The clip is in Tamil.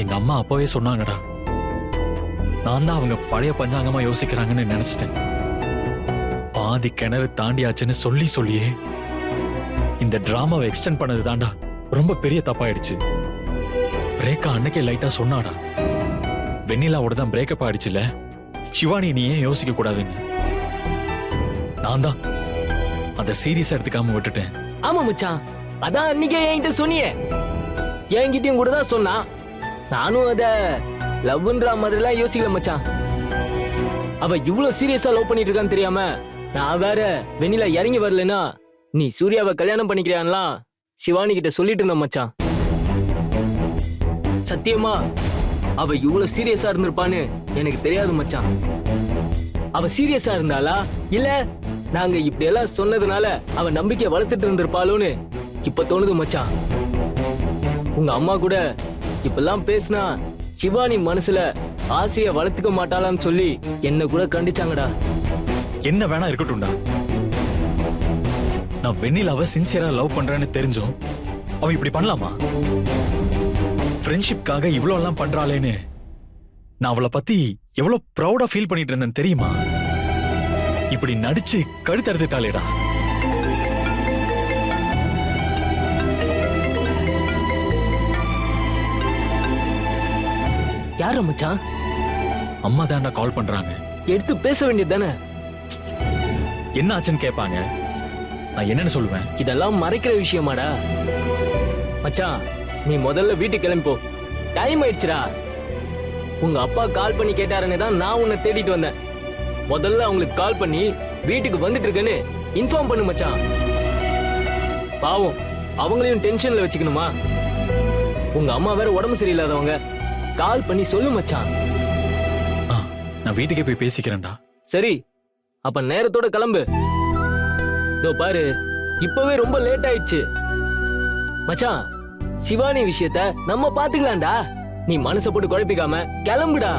எங்க அம்மா அப்பவே சொன்னாங்கடா. நான் தான் அவங்க பழைய பஞ்சாங்கமா யோசிக்கிறாங்கன்னு நினைச்சிட்டேன். பாதி கிணறு தாண்டியாச்சுன்னு சொல்லி சொல்லியே இந்த டிராமாவை எக்ஸ்டெண்ட் பண்ணது தாண்டா ரொம்ப பெரிய தப்பாயிடுச்சு. பிரேக்கா அன்னைக்கே லைட்டா சொன்னாடா. வெண்ணிலாவோட தான் பிரேக்கப் ஆயிடுச்சுல. சிவானி நீ ஏன் யோசிக்க கூடாதுன்னு. நான் தான் அந்த சீரியஸ் எடுத்துக்காம விட்டுட்டேன். ஆமா மச்சான். அதான் அன்னைக்கே என்கிட்ட சொன்னியே. என்கிட்டயும் கூட தான் சொன்னான். நானும் அத லவ்ன்ற மாதிரிலாம் யோசிக்கல மச்சான். அவ இவ்வளவு சீரியஸா லவ் பண்ணிட்டு இருக்கான்னு தெரியாம நான் வேற வெண்ணிலா இறங்கி வரலனா நீ சூர்யாவை கல்யாணம் பண்ணிக்கிறியான்லாம் சிவானி கிட்ட சொல்லிட்டு இருந்தேன் மச்சான். சத்தியமா அவ இவ்வளவு சீரியஸா இருந்திருப்பான்னு எனக்கு தெரியாது மச்சான். அவ சீரியஸா இருந்தாளா? இல்ல நாங்க இப்படி எல்லாம் சொன்னதுனால அவ நம்பிக்கை வளர்த்துட்டு இருந்திருப்பாளோன்னு இப்ப தோணுது மச்சான். உங்க அம்மா கூட இப்பெல்லாம் பேசினா சிவானி மனசுல ஆசைய வளர்த்துக்க மாட்டாளான்னு சொல்லி என்ன கூட கண்டிச்சாங்கடா. என்ன வேணா இருக்கட்டும்டா. நான் வெண்ணிலாவை சின்சியரா லவ் பண்றேன்னு தெரிஞ்சும் அவ இப்படி பண்ணலாமா? ஃப்ரெண்ட்ஷிப்காக இவ்வளோ எல்லாம் பண்றாளேன்னு நான் அவளை பத்தி எவ்வளவு ப்ரௌடா ஃபீல் பண்ணிட்டு இருந்தேன் தெரியுமா? இப்படி நடிச்சு கழுத்தறுத்துட்டாளேடா. யார மச்சான்? அம்மா தான்டா கால் பண்றாங்க. எடுத்து பேச வேண்டியது தானே? என்ன ஆச்சுன்னு கேட்பாங்க நான் என்னன்னு சொல்லுவேன்? இதெல்லாம் மறைக்கிற விஷயமாடா. மச்சான் நீ முதல்ல வீட்டுக்கு கிளம்பி போ. டைம் ஆயிடுச்சுடா. உங்க அப்பா கால் பண்ணி கேட்டாருன்னு தான் நான் உன்னை தேடிட்டு வந்தேன். முதல்ல அவங்களுக்கு கால் பண்ணி வீட்டுக்கு வந்துட்டு இருக்கேன்னு இன்ஃபார்ம் பண்ணு மச்சான். பாவம் அவங்களையும் டென்ஷன்ல வச்சுக்கணுமா? உங்க அம்மா வேற உடம்பு சரியில்லாதவங்க. கால் பண்ணி சொல்லு மச்சான். நான் வீட்டுக்கே போய் பேசிக்கிறேன்டா. சரி அப்ப நேரத்தோட கிளம்பு. இதோ பாரு இப்பவே ரொம்ப லேட் ஆயிடுச்சு. மச்சான் சிவானி விஷயத்த நம்ம பாத்துக்கலாம்டா நீ மனச போட்டு குழப்பிக்காம கிளம்புடா.